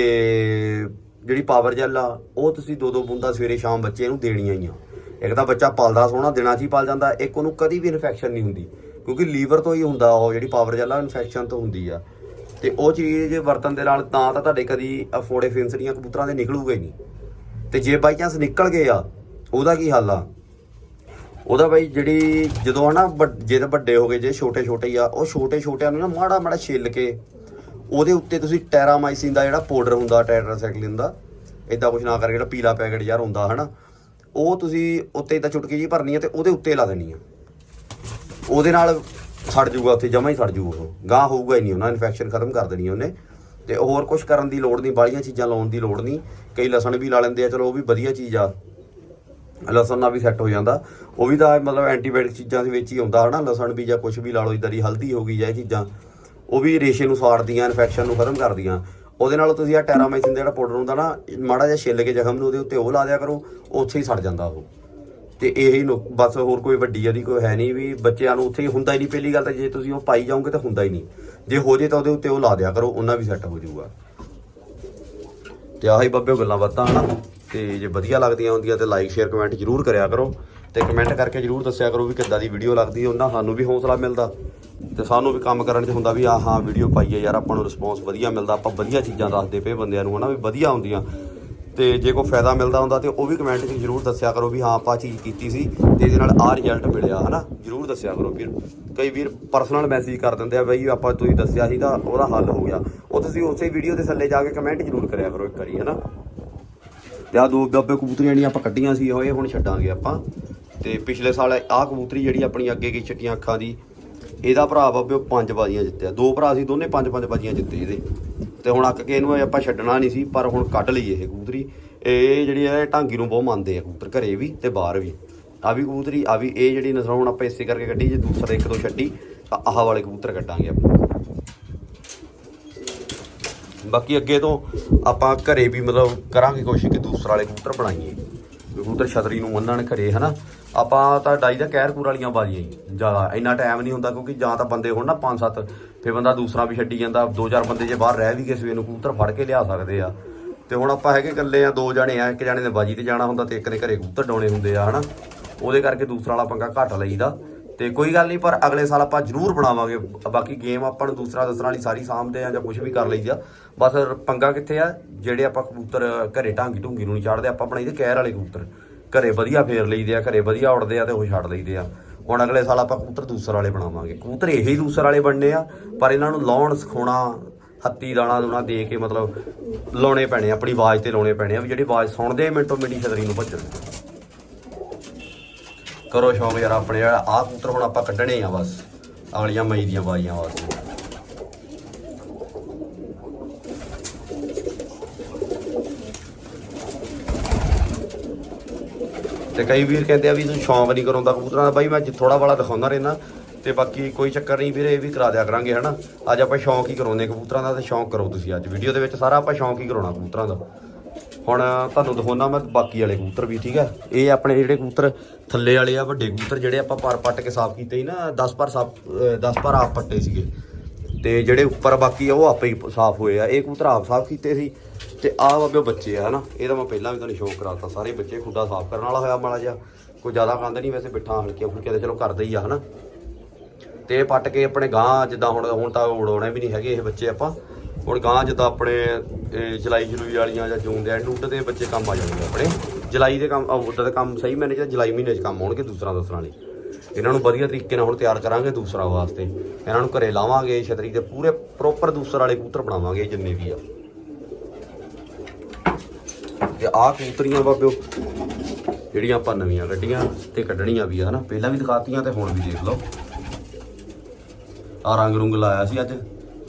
Speaker 1: ਜਿਹੜੀ ਪਾਵਰ ਜੈਲ ਆ, ਉਹ ਤੁਸੀਂ ਦੋ ਦੋ ਬੂੰਦਾਂ ਸਵੇਰੇ ਸ਼ਾਮ ਬੱਚੇ ਨੂੰ ਦੇਣੀਆਂ ਹੀ ਆ। ਇੱਕ ਤਾਂ ਬੱਚਾ ਪਲਦਾ ਸੋਹਣਾ, ਦਿਨਾਂ 'ਚ ਹੀ ਪਲ ਜਾਂਦਾ, ਇੱਕ ਉਹਨੂੰ ਕਦੀ ਵੀ ਇਨਫੈਕਸ਼ਨ ਨਹੀਂ ਹੁੰਦੀ। ਕਿਉਂਕਿ ਲੀਵਰ ਤੋਂ ਹੀ ਹੁੰਦਾ ਉਹ ਜਿਹੜੀ ਪਾਵਰ ਜੈਲ ਆ, ਇਨਫੈਕਸ਼ਨ ਤੋਂ ਹੁੰਦੀ ਆ। ਤੇ ਉਹ ਚੀਜ਼ ਵਰਤਨ ਦੇ ਨਾਲ ਤਾਂ ਤਾਂ ਤੁਹਾਡੇ ਕਦੀ ਅਫੋੜੇ ਫਿੰਸਰੀਆਂ ਕਬੂਤਰਾਂ ਦੇ ਨਿਕਲੂਗੇ ਨਹੀਂ। ਤੇ ਜੇ ਬਾਈ ਚਾਂਸ ਨਿਕਲ ਗਏ ਆ, ਉਹਦਾ ਕੀ ਹੱਲ ਆ? ਉਹਦਾ ਬਾਈ ਜਿਹੜੀ ਜਦੋਂ ਹਨਾ ਵੱਡ- ਜੇ ਵੱਡੇ ਹੋ ਗਏ, ਜੇ ਛੋਟੇ ਛੋਟੇ ਆ, ਉਹ ਛੋਟੇ ਛੋਟਿਆਂ ਨੂੰ ਨਾ ਮਾੜਾ ਮਾੜਾ ਛਿੱਲ ਕੇ ਉਹਦੇ ਉੱਤੇ ਤੁਸੀਂ ਟੈਰਾਮਾਈਸਿਨ ਦਾ ਜਿਹੜਾ ਪਾਊਡਰ ਹੁੰਦਾ, ਟੈਟਰਾਸਾਈਕਲਿਨ ਦਾ ਇਦਾਂ ਕੁਝ ਨਾ ਕਰਕੇ ਜਿਹੜਾ ਪੀਲਾ ਪੈਕੇਟ ਯਾਰ ਹੁੰਦਾ ਹਨਾ, ਉਹ ਤੁਸੀਂ ਉੱਤੇ ਤਾਂ ਚੁਟਕੀ ਜੀ ਭਰਨੀ ਹੈ ਤੇ ਉਹਦੇ ਉੱਤੇ ਲਾ ਦੇਣੀ ਆ। ਉਹਦੇ ਨਾਲ ਸੜ ਜਾਊਗਾ ਉੱਥੇ, ਜਮਾ ਹੀ ਸੜ ਜਾਊਗਾ ਉਹ। ਗਾਂ ਹੋਊਗਾ ਹੀ ਨਹੀਂ ਉਹਨਾਂ ਇਨਫੈਕਸ਼ਨ ਖਤਮ ਕਰ ਦੇਣੀ ਉਹਨੇ। ਤੇ ਹੋਰ ਕੁਝ ਕਰਨ ਦੀ ਲੋੜ ਨਹੀਂ, ਬਾਹਲੀਆਂ ਚੀਜ਼ਾਂ ਲਾਉਣ ਦੀ ਲੋੜ ਨਹੀਂ। ਕਈ ਲਸਣ ਵੀ ਲਾ ਲੈਂਦੇ ਆ, ਚਲੋ ਉਹ ਵੀ ਵਧੀਆ ਚੀਜ਼ ਆ। ਲਸਣ ਨਾਲ ਵੀ ਸੈੱਟ ਹੋ ਜਾਂਦਾ। ਉਹ ਵੀ ਤਾਂ ਮਤਲਬ ਐਂਟੀਬਾਇਓਟਿਕ ਚੀਜ਼ਾਂ ਦੇ ਵਿੱਚ ਹੀ ਹੁੰਦਾ ਹਨਾ, ਲਸਣ ਵੀ ਜਾਂ ਕੁਝ ਵੀ ਲਾ ਲਓ ਇਦਾਂ ਦੀ ਹਲਦੀ ਹੋ ਗਈ ਜਾਂ ਇਹ ਚੀਜ਼ਾਂ, ਉਹ ਵੀ ਰੇਸ਼ੇ ਨੂੰ ਸਾੜਦੀਆਂ ਇਨਫੈਕਸ਼ਨ ਨੂੰ ਖਤਮ ਕਰਦੀਆਂ। ਉਹਦੇ ਨਾਲ ਤੁਸੀਂ ਆ ਟੈਰਾਮਾਈਸਿਨ ਦਾ ਜਿਹੜਾ ਪਾਊਡਰ ਹੁੰਦਾ ਨਾ, ਮਾੜਾ ਜਿਹਾ ਛਿੱਲ ਕੇ ਜ਼ਖਮ ਨੂੰ ਉਹਦੇ ਉੱਤੇ ਉਹ ਲਾ ਦਿਆ ਕਰੋ, ਉੱਥੇ ਹੀ ਸੜ ਜਾਂਦਾ ਉਹ। ਤੇ ਇਹੀ ਨੁਕ- ਬਸ ਹੋਰ ਕੋਈ ਵੱਡੀ ਇਹਦੀ ਕੋਈ ਹੈ ਨਹੀਂ ਵੀ ਬੱਚਿਆਂ ਨੂੰ ਉੱਥੇ ਹੀ ਹੁੰਦਾ ਹੀ ਨਹੀਂ, ਪਹਿਲੀ ਗੱਲ ਤਾਂ ਜੇ ਤੁਸੀਂ ਉਹ ਪਾਈ ਜਾਓਗੇ ਤਾਂ ਹੁੰਦਾ ਹੀ ਨਹੀਂ। ਜੇ ਹੋ ਜੇ ਤਾਂ ਉਹਦੇ ਉੱਤੇ ਉਹ ਲਾ ਦਿਆ ਕਰੋ, ਉਹਨਾਂ ਵੀ ਸੈੱਟ ਹੋ ਜਾਊਗਾ। ਤੇ ਆਹੀ ਬੱਬੇ ਗੱਲਾਂ ਬਾਤਾਂ, ਹਨਾ। ਤੇ ਜੇ ਵਧੀਆ ਲੱਗਦੀਆਂ ਹੁੰਦੀਆਂ ਤੇ ਲਾਈਕ ਸ਼ੇਅਰ ਕਮੈਂਟ ਜਰੂਰ ਕਰਿਆ ਕਰੋ ਤੇ ਕਮੈਂਟ ਕਰਕੇ ਜਰੂਰ ਦੱਸਿਆ ਕਰੋ ਵੀ ਕਿੱਦਾਂ ਦੀ ਵੀਡੀਓ ਲੱਗਦੀ ਹੈ, ਉਹਨਾਂ ਸਾਨੂੰ ਵੀ ਹੌਸਲਾ ਮਿਲਦਾ ਤੇ ਸਾਨੂੰ ਵੀ ਕੰਮ ਕਰਨ 'ਚ ਹੁੰਦਾ ਵੀ ਆ ਹਾਂ ਵੀਡੀਓ ਪਾਈਏ ਯਾਰ, ਆਪਾਂ ਨੂੰ ਰਿਸਪੌਂਸ ਵਧੀਆ ਮਿਲਦਾ, ਆਪਾਂ ਵਧੀਆ ਚੀਜ਼ਾਂ ਦੱਸਦੇ ਪਏ ਬੰਦਿਆਂ ਨੂੰ, ਹਨਾ, ਵੀ ਵਧੀਆ ਹੁੰਦੀਆਂ ਤੇ ਜੇ ਕੋਈ ਫਾਇਦਾ ਮਿਲਦਾ ਹੁੰਦਾ ਤੇ ਉਹ ਵੀ ਕਮੈਂਟ 'ਚ ਜਰੂਰ ਦੱਸਿਆ ਕਰੋ ਵੀ ਹਾਂ, ਆਪਾਂ ਚੀਜ਼ ਕੀਤੀ ਸੀ ਤੇ ਇਹਦੇ ਨਾਲ ਆਹ ਰਿਜ਼ਲਟ ਮਿਲਿਆ, ਹਨਾ, ਜਰੂਰ ਦੱਸਿਆ ਕਰੋ ਵੀਰ। ਕਈ ਵੀਰ ਪਰਸਨਲ ਮੈਸੇਜ ਕਰ ਦਿੰਦੇ ਆ ਬਈ ਆਪਾਂ ਤੁਸੀਂ ਦੱਸਿਆ ਸੀ ਤਾਂ ਉਹਦਾ ਹੱਲ ਹੋ ਗਿਆ। ਉਹ ਤੁਸੀਂ ਉਸੇ ਵੀਡੀਓ ਦੇ ਥੱਲੇ ਜਾ ਕੇ ਕਮੈਂਟ ਜਰੂਰ ਕਰਿਆ ਕਰੋ ਇੱਕ ਵਾਰੀ, ਹਨਾ। ਤੇ ਆ ਦੋ ਗੱਬੇ ਕਬੂਤਰੀਆਂ ਜਿਹੜੀਆਂ ਆਪਾਂ ਕੱਢੀਆਂ ਸੀ, ਉਹ ਇਹ ਹੁਣ ਛੱਡਾਂਗੇ ਆਪਾਂ। ਤੇ ਪਿਛਲੇ ਸਾਲ ਆਹ ਕਬੂਤਰੀ ਜਿਹੜੀ ਆਪਣੀ ਅੱਗੇ ਗਈ ਛੱਟੀਆਂ ਅੱਖਾਂ ਦੀ, ਇਹਦਾ ਭਰਾ ਬਾਬੇ ਉਹ ਪੰਜ ਬਾਜ਼ੀਆਂ ਜਿੱਤਿਆ। ਦੋ ਭਰਾ ਸੀ, ਦੋਨੇ ਪੰਜ ਪੰਜ ਬਾਜ਼ੀਆਂ ਜਿੱਤੇ ਇਹਦੇ। ਤੇ ਹੁਣ ਅੱਕ ਕੇ ਇਹਨੂੰ ਆਪਾਂ ਛੱਡਣਾ ਨਹੀਂ ਸੀ, ਪਰ ਹੁਣ ਕੱਢ ਲਈ ਇਹ ਕਬੂਤਰੀ। ਇਹ ਜਿਹੜੀ ਹੈ ਢਾਂਗੀ ਨੂੰ ਬਹੁਤ ਮੰਨਦੇ ਆ ਕਬੂਤਰ, ਘਰੇ ਵੀ ਤੇ ਬਾਹਰ ਵੀ। ਆ ਵੀ ਕਬੂਤਰੀ ਆ ਵੀ ਇਹ ਜਿਹੜੀ ਨਸਲ ਹੁਣ ਆਪਾਂ ਇਸੇ ਕਰਕੇ ਕੱਢੀ, ਜੇ ਦੂਸਰਾ ਇੱਕ ਦੋ ਛੱਡੀ, ਤਾਂ ਆਹ ਵਾਲੇ ਕਬੂਤਰ ਕੱਢਾਂਗੇ ਆਪਾਂ। ਬਾਕੀ ਅੱਗੇ ਤੋਂ ਆਪਾਂ ਘਰੇ ਵੀ ਮਤਲਬ ਕਰਾਂਗੇ ਕੋਸ਼ਿਸ਼ ਕਿ ਦੂਸਰਾ ਵਾਲੇ ਕਬੂਤਰ ਬਣਾਈਏ। ਕਬੂਤਰ ਛਤਰੀ ਨੂੰ ਮੰਨਣ ਘਰੇ, ਹਨਾ? ਆਪਾਂ ਤਾਂ ਡਾਈ ਦਾ ਕਹਿਰ ਕਹਿਰਪੂਰ ਵਾਲੀਆਂ ਬਾਜ਼ੀਆਂ ਹੀ, ਜ਼ਿਆਦਾ। ਇੰਨਾ ਟਾਈਮ ਨਹੀਂ ਹੁੰਦਾ ਕਿਉਂਕਿ ਜਾਂ ਤਾਂ ਬੰਦੇ ਹੋਣ ਨਾ ਪੰਜ ਸੱਤ, ਫਿਰ ਬੰਦਾ ਦੂਸਰਾ ਵੀ ਛੱਡੀ ਜਾਂਦਾ, ਦੋ ਚਾਰ ਬੰਦੇ ਜੇ ਬਾਹਰ ਰਹਿ ਵੀ ਗਏ ਸਵੇਰ ਨੂੰ, ਕਬੂਤਰ ਫੜ ਕੇ ਲਿਆ ਸਕਦੇ ਆ। ਤੇ ਹੁਣ ਆਪਾਂ ਹੈਗੇ ਇਕੱਲੇ ਆ, ਦੋ ਜਣੇ ਆ, ਇੱਕ ਜਣੇ ਨੇ ਬਾਜੀ ਤੇ ਜਾਣਾ ਹੁੰਦਾ ਤੇ ਇੱਕ ਨੇ ਘਰੇ ਕਬੂਤਰ ਡਾਉਣੇ ਹੁੰਦੇ ਆ, ਹਨਾ? ਉਹਦੇ ਕਰਕੇ ਦੂਸਰਾ ਵਾਲਾ ਪੰਗਾ ਘੱਟ ਲਈਦਾ। ਤੇ ਕੋਈ ਗੱਲ ਨਹੀਂ, ਪਰ ਅਗਲੇ ਸਾਲ ਆਪਾਂ ਜ਼ਰੂਰ ਬਣਾਵਾਂਗੇ। ਬਾਕੀ ਗੇਮ ਆਪਾਂ ਨੂੰ ਦੂਸਰਾ ਦੱਸਣ ਵਾਲੀ ਸਾਰੀ ਸਾਂਭਦੇ ਆ ਜਾਂ ਕੁਝ ਵੀ ਕਰ ਲਈਦਾ ਬਸ ਪੰਗਾ ਕਿੱਥੇ ਆ? ਜਿਹੜੇ ਆਪਾਂ ਕਬੂਤਰ ਘਰੇ ਢਾਂਗੀ ਢੂੰਗੀ ਨੂੰ ਨਹੀਂ ਚਾੜਦੇ ਆਪਾਂ ਬਣਾਈਦੇ ਕਹਿਰ ਵਾਲੇ ਕਬੂਤਰ। ਘਰੇ ਵਧੀਆ ਫੇਰ ਲਈਦੇ ਆ, ਘਰੇ ਵਧੀਆ ਉੜਦੇ ਆ ਤੇ ਉਹ ਛੱਡ ਲਈਦੇ ਆ। ਹੁਣ ਅਗਲੇ ਸਾਲ ਆਪਾਂ ਕਬੂਤਰ ਦੂਸਰ ਵਾਲੇ ਬਣਾਵਾਂਗੇ। ਕਬੂਤਰ ਇਹੀ ਦੂਸਰ ਵਾਲੇ ਬਣਨੇ ਆ, ਪਰ ਇਹਨਾਂ ਨੂੰ ਲਾਉਣ ਸਿਖਾਉਣਾ ਹੱਤੀ ਦਾਣਾ ਦੂਣਾ ਦੇ ਕੇ ਮਤਲਬ ਲਾਉਣੇ ਪੈਣੇ ਆਪਣੀ ਆਵਾਜ਼ ਤੇ ਲਾਉਣੇ ਪੈਣੇ ਆ, ਵੀ ਜਿਹੜੀ ਆਵਾਜ਼ ਸੁਣਦੇ ਆ ਮਿੰਟੋ ਮਿੰਟੀ ਛਤਰੀ ਨੂੰ ਭੱਜਣ। ਕਰੋ ਸ਼ੌਂਕ ਯਾਰ, ਆਪਣੇ ਜਿਹੜਾ ਆਹ ਕਬੂਤਰ ਹੁਣ ਆਪਾਂ ਕੱਢਣੇ ਆ ਬਸ ਅਗਲੀਆਂ ਮਈ ਦੀਆਂ ਬਾਜ਼ੀਆਂ ਵਾਸਤੇ ਤੇ ਕਈ ਵੀਰ ਕਹਿੰਦੇ ਆ ਵੀ ਤੂੰ ਸ਼ੌਂਕ ਨਹੀਂ ਕਰਾਉਂਦਾ ਕਬੂਤਰਾਂ ਦਾ। ਬਾਈ, ਮੈਂ ਥੋੜਾ ਵਾਲਾ ਦਿਖਾਉਂਦਾ ਰਹਿਣਾ ਤੇ ਬਾਕੀ ਕੋਈ ਚੱਕਰ ਨਹੀਂ ਵੀਰੇ, ਇਹ ਵੀ ਕਰਾ ਦਿਆ ਕਰਾਂਗੇ, ਹਨਾ? ਅੱਜ ਆਪਾਂ ਸ਼ੌਂਕ ਹੀ ਕਰਾਉਂਦੇ ਕਬੂਤਰਾਂ ਦਾ, ਤੇ ਸ਼ੌਂਕ ਕਰੋ ਤੁਸੀਂ ਅੱਜ। ਵੀਡੀਓ ਦੇ ਵਿੱਚ ਸਾਰਾ ਆਪਾਂ ਸ਼ੌਂਕ ਹੀ ਕਰਾਉਣਾ ਕਬੂਤਰਾਂ ਦਾ। ਹੁਣ ਤੁਹਾਨੂੰ ਦਿਖਾਉਣਾ ਮੈਂ ਬਾਕੀ ਵਾਲੇ ਕਬੂਤਰ ਵੀ, ਠੀਕ ਹੈ? ਇਹ ਆਪਣੇ ਜਿਹੜੇ ਕਬੂਤਰ ਥੱਲੇ ਵਾਲੇ ਆ, ਵੱਡੇ ਕਬੂਤਰ ਜਿਹੜੇ ਆਪਾਂ ਪਰ ਪੱਟ ਕੇ ਸਾਫ਼ ਕੀਤੇ ਸੀ ਨਾ 10 ਪਰ ਸਾਫ਼ 10 ਪਰ ਆਪ ਪੱਟੇ ਸੀਗੇ। ਤੇ ਜਿਹੜੇ ਉੱਪਰ ਬਾਕੀ ਆ, ਉਹ ਆਪੇ ਹੀ ਸਾਫ਼ ਹੋਏ ਆ। ਇਹ ਕਬੂਤਰ ਆਪ ਸਾਫ਼ ਕੀਤੇ ਸੀ ਤੇ ਆਹ ਵਾਗੇ ਬੱਚੇ ਆ, ਹਨਾ? ਇਹ ਤਾਂ ਮੈਂ ਪਹਿਲਾਂ ਵੀ ਤੁਹਾਨੂੰ ਸ਼ੌਕ ਕਰਾਤਾ, ਸਾਰੇ ਬੱਚੇ ਖੁੱਡਾ ਸਾਫ਼ ਕਰਨ ਵਾਲਾ ਹੋਇਆ ਮਾੜਾ ਜਿਹਾ। ਕੋਈ ਜ਼ਿਆਦਾ ਕੰਦ ਨਹੀਂ ਵੈਸੇ, ਬਿੱਠਾ ਹਲਕੀਆਂ ਫੁਲਕੀਆਂ ਤੇ ਚਲੋ ਕਰਦੇ ਹੀ ਆ, ਹਨਾ? ਤੇ ਇਹ ਪੱਟ ਕੇ ਆਪਣੇ ਗਾਂ ਜਿੱਦਾਂ ਹੁਣ ਹੁਣ ਤਾਂ ਉਡਾਉਣੇ ਵੀ ਨਹੀਂ ਹੈਗੇ ਇਹ ਬੱਚੇ ਆਪਾਂ। ਹੁਣ ਗਾਂ ਜਿੱਦਾਂ ਆਪਣੇ ਜੁਲਾਈ ਜਲਾਈ ਵਾਲੀਆਂ ਜਾਂ ਜੂਨ ਦੇ ਐਂਡ ਉੱਡ ਦੇ ਬੱਚੇ ਕੰਮ ਆ ਜਾਣਗੇ ਆਪਣੇ। ਜੁਲਾਈ ਦੇ ਕੰਮ ਉੱਦਾਂ ਦਾ ਕੰਮ ਸਹੀ ਮੈਨੇ ਜਾਂ ਜੁਲਾਈ ਮਹੀਨੇ 'ਚ ਕੰਮ ਆਉਣਗੇ ਦੂਸਰਾ ਦੂਸਰਾ ਲਈ। ਇਹਨਾਂ ਨੂੰ ਵਧੀਆ ਤਰੀਕੇ ਨਾਲ ਹੁਣ ਤਿਆਰ ਕਰਾਂਗੇ ਦੂਸਰਾ ਵਾਸਤੇ। ਇਹਨਾਂ ਨੂੰ ਘਰੇ ਲਾਵਾਂਗੇ, ਛਤਰੀ ਦੇ ਪੂਰੇ ਪ੍ਰੋਪਰ ਦੂਸਰਾ ਵਾਲੇ ਕਬੂਤਰ ਬਣਾਵਾਂਗੇ ਜਿੰਨੇ ਵੀ ਆ। ਤੇ ਆਹ ਕਬੂਤਰੀਆਂ ਬਾਬਿਓ, ਜਿਹੜੀਆਂ ਆਪਾਂ ਨਵੀਆਂ ਕੱਢੀਆਂ ਤੇ ਕੱਢਣੀਆਂ ਵੀ ਆ, ਹਨਾ? ਪਹਿਲਾਂ ਵੀ ਦਿਖਾਤੀਆਂ ਤੇ ਹੁਣ ਵੀ ਦੇਖ ਲਓ। ਆ ਰੰਗ ਰੁੰਗ ਲਾਇਆ ਸੀ ਅੱਜ।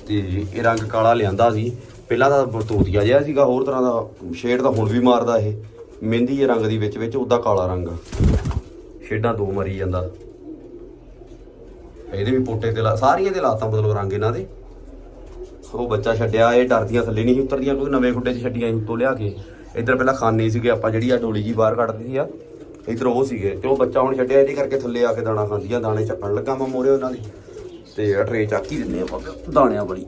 Speaker 1: ਤੇ ਇਹ ਰੰਗ ਕਾਲਾ ਲਿਆਂਦਾ ਸੀ। ਪਹਿਲਾਂ ਤਾਂ ਤੋਤੀਆ ਜਿਹਾ ਸੀਗਾ, ਹੋਰ ਤਰ੍ਹਾਂ ਦਾ ਸ਼ੇਡ ਤਾਂ ਹੁਣ ਵੀ ਮਾਰਦਾ ਇਹ। ਮਹਿੰਦੀ ਜੇ ਰੰਗ ਦੀ ਵਿੱਚ ਵਿੱਚ ਉਹਦਾ ਕਾਲਾ ਰੰਗ ਸ਼ੇਡਾਂ ਦੋ ਮਰੀ ਜਾਂਦਾ। ਇਹਦੇ ਵੀ ਪੋਟੇ ਤੇ ਲਾ, ਸਾਰੀਆਂ ਤੇ ਲਾਤਾ ਮਤਲਬ ਰੰਗ ਇਹਨਾਂ ਦੇ। ਉਹ ਬੱਚਾ ਛੱਡਿਆ, ਇਹ ਡਰਦੀਆਂ ਥੱਲੇ ਨਹੀਂ ਸੀ ਉਤਰਦੀਆਂ ਕਿਉਂਕਿ ਨਵੇਂ ਖੁੱਡੇ 'ਚ ਛੱਡੀਆਂ ਉੱਤੋਂ ਲਿਆ ਕੇ। ਇੱਧਰ ਪਹਿਲਾਂ ਖਾਨੇ ਸੀਗੇ ਆਪਾਂ, ਜਿਹੜੀ ਆ ਡੋਲੀ ਜੀ ਬਾਹਰ ਕੱਢਦੀ ਆ, ਇੱਧਰ ਉਹ ਸੀਗੇ। ਤੇ ਉਹ ਬੱਚਾ ਹੁਣ ਛੱਡਿਆ, ਇਹਦੇ ਕਰਕੇ ਥੱਲੇ ਆ ਕੇ ਦਾਣਾ ਖਾਂਦੀਆਂ, ਦਾਣੇ ਚੱਕਣ ਲੱਗਾ ਮੈਂ ਮੋਰੇ ਉਹਨਾਂ ਦੇ। ਤੇ ਟਰੇ ਚੱਕ ਹੀ ਦਿੰਦੇ ਆਪਾਂ ਦਾਣਿਆਂ ਵਾਲੀ।